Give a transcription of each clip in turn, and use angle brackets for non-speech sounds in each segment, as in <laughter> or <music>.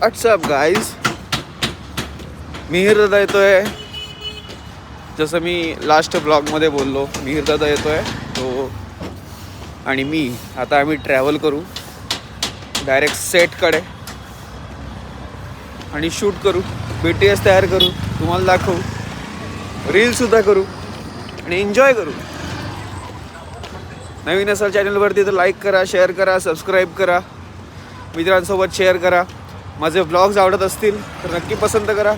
WhatsApp guys Mihir दादा आहे जसं मी लास्ट ब्लॉगमध्ये बोललो मिहीर दादा आहे तो आणि मी. आता आम्ही ट्रॅव्हल करू. डायरेक्ट सेटकडे आणि शूट करू. बी टी एस तयार करू. तुम्हाला दाखवू. रीलसुद्धा करू. आणि एन्जॉय करू. नवीन असाल चॅनलवरती तर लाईक करा शेअर करा सबस्क्राईब करा. मित्रांसोबत शेअर करा. माझे ब्लॉग्स आवडत असतील तर नक्की पसंत करा.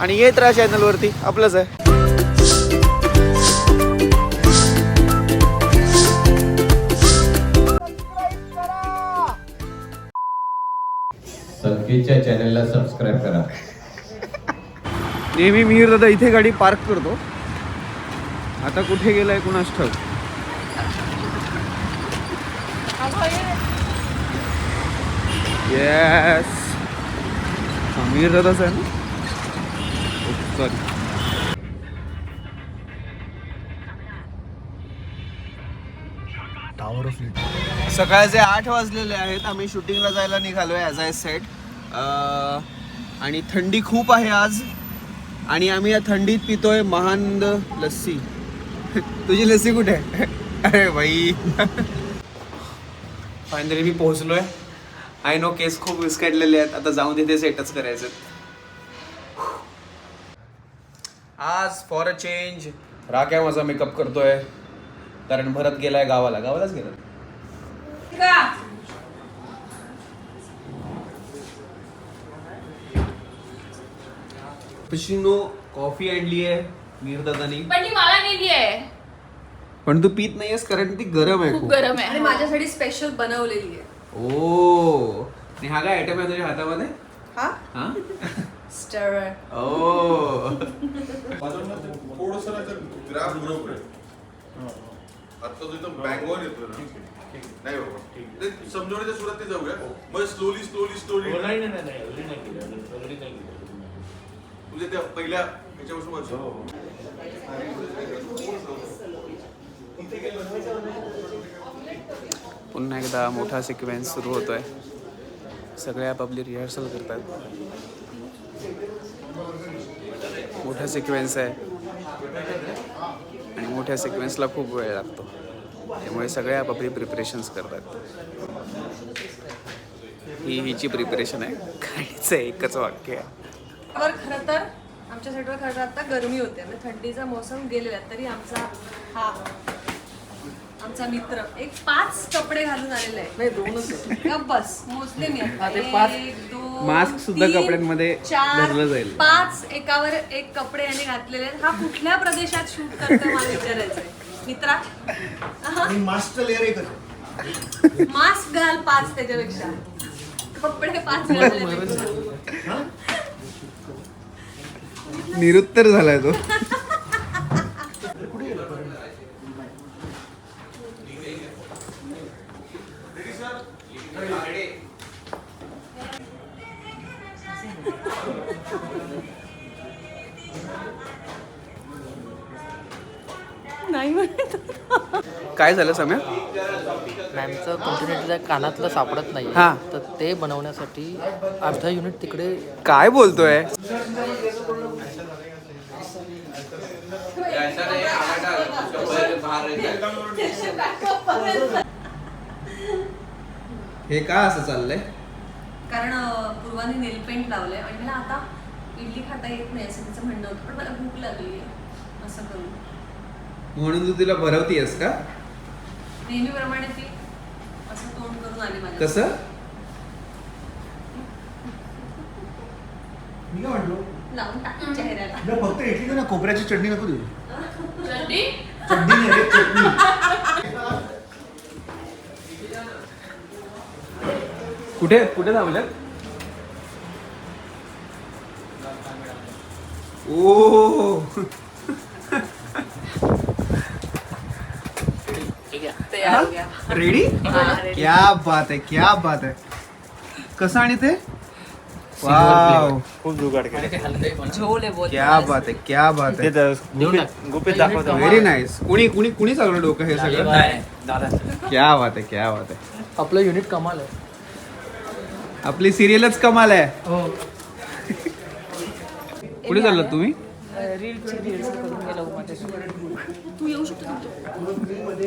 आणि येत राहा चॅनलवरती आपलंच आहे. संकेतच्या चॅनलला सबस्क्राईब करा. नेहमी मिहीर दादा इथे गाडी पार्क करतो. आता कुठे गेलाय कुणास ठाऊक? येस मिहीर दादाच आहे ना सॉरी सकाळचे आठ वाजलेले आहेत आम्ही शूटिंगला जायला निघालोय ॲज आय सेट आणि थंडी खूप आहे आज. आणि आम्ही या थंडीत पितोय महांद लस्सी. <laughs> तुझी लस्सी कुठे? आहे <laughs> अरे भाई फायनली <laughs> मी पोहोचलोय. आय नो केस खूप विस्कटलेले आहेत. आता जाऊन तिथे सेटच करायचं. आज फॉर अ चेंज राख्या माझा मेकअप करतोय. कारण भरत गेलाय गावाला. गावालाच गेला. पशिनो कॉफी आणली आहे मीरदादानी पण ती मला नेली आहे पण तू पीत नाहीयेस कारण ती गरम आहे खूप खूप. गरम आणि आहे माझ्यासाठी स्पेशल बनवलेली आहे ओ आणि हा काय आयटम आहे तुझ्या हातामध्ये? हा? हा? स्टर ओ. थोडस ग्राफ बरोबर आहे आता इथं बँगवर येतो ना. नाही बाबा. ते समजवण्याच्या सुरात ते जाऊया. मग स्लोली स्लोली स्लोली तुझ्या त्या पहिल्या ह्याच्यापासून वाचू. पुन्हा एकदा मोठा सिक्वेन्स सुरू होतो आहे सगळे आपापली रिहर्सल करतात. मोठा सिक्वेन्स आहे. आणि मोठ्या सिक्वेन्सला खूप वेळ लागतो. त्यामुळे सगळे आपापली प्रिपरेशन्स करतात. ही हिची प्रिपरेशन आहे. गाडीचं एकच वाक्य आहे. खरं तर आमच्या साईडवर खरं आता गरमी होते. म्हणजे थंडीचा मोसम गेलेला तरी आमचा हा आमचा मित्र. एक पाच कपडे घालून आलेला आहे. नाही दोनच बस. मोजले मी आता. एक, दोन, मास्क सुद्धा तीन, कपड्यांमध्ये चार धरलं जाईल. पाच एकावर एक कपडे यांनी घातलेले आहेत. हा कुठल्या प्रदेशात शूट करतोय मला विचारायचंय. मित्रा? मास्टर लेअर एकच मास्क घाल पाच त्याच्यापेक्षा. कपडे पाच निरुत्तर झालाय तो. <laughs> नाही म्हणत. काय झालं सम्या? मॅमचं कंटिन्युटी कानातलं सापडत नाही. हा. तर ते बनवण्यासाठी अर्धा युनिट तिकडे काय बोलतोय? हे का असं चाललंय? कारण अं, पूर्वाने नेल पेंट लावलंय. आणि मला आता इडली खाता येत नाही असं तिचं म्हणणं होतं. पण मला भूक लागली आहे. असं करून म्हणून तू तिला भरवतीयस का? नेहमीप्रमाणे ती असं तोंड करून आली माझ्या कसं? मी काय म्हटलो लावून टाक चेहऱ्याला. तुला फक्त इडली दे ना खोबऱ्याची चटणी नको देऊ. चटणी? नाही रे, चटणी. कुठे? कुठे थांबल्यात ओ तयार हो. गया रेडी क्या बात है क्या बात है कसं आणि ते? वाव झोल आहे बोल क्या बात आहे क्या बात आहे. गुपित दाखवतो. व्हेरी नाईस कुणी कुणी कुणी चालवलं डोकं हे सगळं? क्या बात आहे क्या बात आहे. आपलं युनिट कमाल आहे. आपली सिरियलच कमाल आहे. हो. कुठे चाललात तुम्ही? रील्स करून तू येऊ शकतो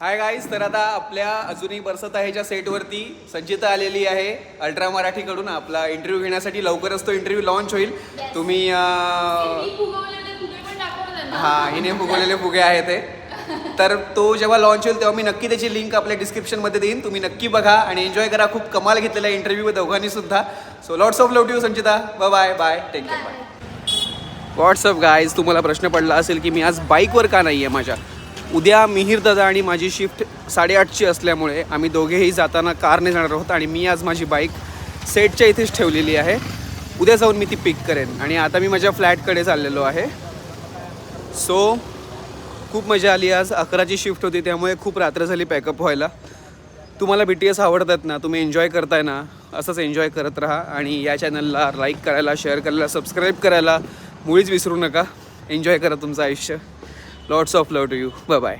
हाय गाईज तर आता आपल्या अजूनही बरसत आहेच्या सेटवरती संचिता आलेली आहे. अल्ट्रा मराठीकडून आपला इंटरव्ह्यू घेण्यासाठी लवकरच तो इंटरव्ह्यू लॉन्च होईल. तुम्ही अं, मी फुगवलेले फुगे पण दाखवलं त्यांना. हा हिने फुगवलेले फुगे आहे ते. तर तो जेव्हा लॉन्च होईल तेव्हा मी नक्की त्याची लिंक आपल्या डिस्क्रिप्शनमध्ये देईन. तुम्ही नक्की बघा आणि एन्जॉय करा. खूप कमाल घेतलेला इंटरव्ह्यू दोघांनी सुद्धा. So lots of love to Sanchita. Bye bye take care bye what's up guys तुम्हाला प्रश्न पडला असेल की मी आज बाईकवर का नाही आहे माझ्या? उद्या मिहिर दादा आणि माझी शिफ्ट साडेआठची असल्यामुळे आम्ही दोघेही जाताना कारने जाणार आहोत आणि मी आज माझी बाईक सेटच्या इथेच ठेवलेली आहे. उद्या जाऊन मी ती पिक करेन. आणि आता मी माझ्या फ्लॅटकडे चाललेलो आहे. सो खूप मजा आली आज. अकराची शिफ्ट होती त्यामुळे खूप रात्र झाली पॅकअप व्हायला. तुम्हाला बी टी एस आवडतात ना तुम्ही एन्जॉय करताय ना असंच एन्जॉय करत राहा आणि या चॅनलला लाईक करायला शेअर करायला सबस्क्राईब करायला मुळीच विसरू नका. एन्जॉय करा तुमचं आयुष्य. Lots of love to you bye